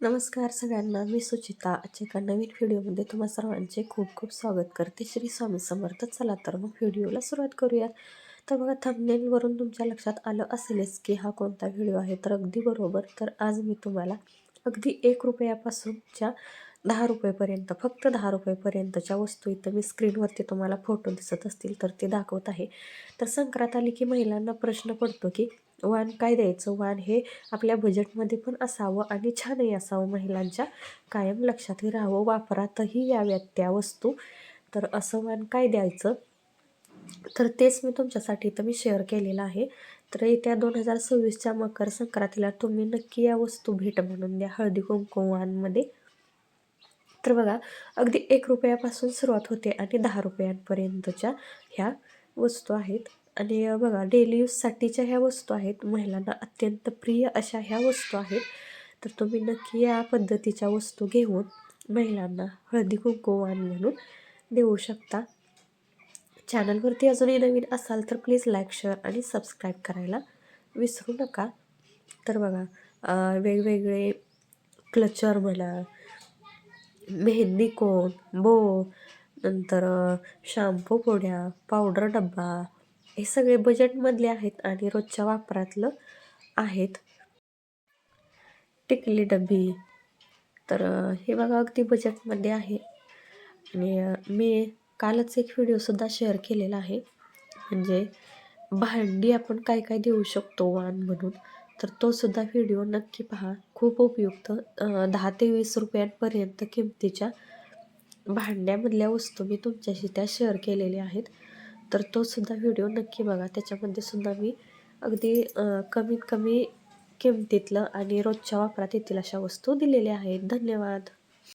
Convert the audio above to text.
नमस्कार सगळ्यांना मी सुचिता. आजच्या एका नवीन व्हिडिओमध्ये तुम्हा सर्वांचे खूप खूप स्वागत करते. श्री स्वामी समर्थ. चला तर मग व्हिडिओला सुरुवात करूया. तर बघा थंबनेलवरून तुमच्या लक्षात आलं असेलच की हा कोणता व्हिडिओ आहे तर अगदी बरोबर. तर आज मी तुम्हाला अगदी एक रुपयापासूनच्या दहा रुपयेपर्यंत फक्त दहा रुपयेपर्यंतच्या वस्तू इथं मी स्क्रीनवरती तुम्हाला फोटो दिसत असतील तर ते दाखवत आहे. तर संक्रांत आली की महिलांना प्रश्न पडतो की वाण काय द्यायचं? वाण हे आपल्या बजेटमध्ये पण असावं आणि छानही असावं. महिलांच्या कायम लक्षातही राहावं. वापरातही याव्यात त्या वस्तू. तर असं वाण काय द्यायचं? तर तेच मी तुमच्यासाठी इथं मी शेअर केलेलं आहे. तर येत्या दोन हजार सव्वीसच्या मकर संक्रांतीला तुम्ही नक्की या वस्तू भेट म्हणून द्या. हळदी कुंकुमांमध्ये तर बघा अगदी एक रुपयापासून सुरुवात होते आणि दहा रुपयांपर्यंतच्या ह्या वस्तू आहेत. आणि बघा डेली यूजसाठीच्या ह्या वस्तू आहेत. महिलांना अत्यंत प्रिय अशा ह्या वस्तू आहेत. तर तुम्ही नक्की या पद्धतीच्या वस्तू घेऊन महिलांना हळदी कुंकुवान म्हणून देऊ शकता. चॅनलवरती अजूनही नवीन असाल तर प्लीज लाईक शेअर आणि सबस्क्राईब करायला विसरू नका. तर बघा वेगवेगळे क्लचर म्हणा मेहंदी कोण बो नंतर शॅम्पू पोड्या पावडर डब्बा हे सगळे बजेटमधले आहेत आणि रोजच्या वापरातलं आहेत. टिकली डबी. तर हे बघा अगदी बजेटमध्ये आहे. आणि मी कालच एक व्हिडिओसुद्धा शेअर केलेला आहे. म्हणजे भांडी आपण काय काय देऊ शकतो वाण म्हणून तर तो सुद्धा व्हिडिओ नक्की पहा. खूप उपयुक्त दहा ते वीस रुपयांपर्यंत किमतीच्या भांड्यामधल्या वस्तू मी तुमच्याशी त्या शेअर केलेल्या आहेत. तर तोसुद्धा व्हिडिओ नक्की बघा. त्याच्यामध्ये सुद्धा मी अगदी कमीत कमी किमतीतलं आणि रोजच्या वापरात येतील अशा वस्तू दिलेल्या आहेत. धन्यवाद.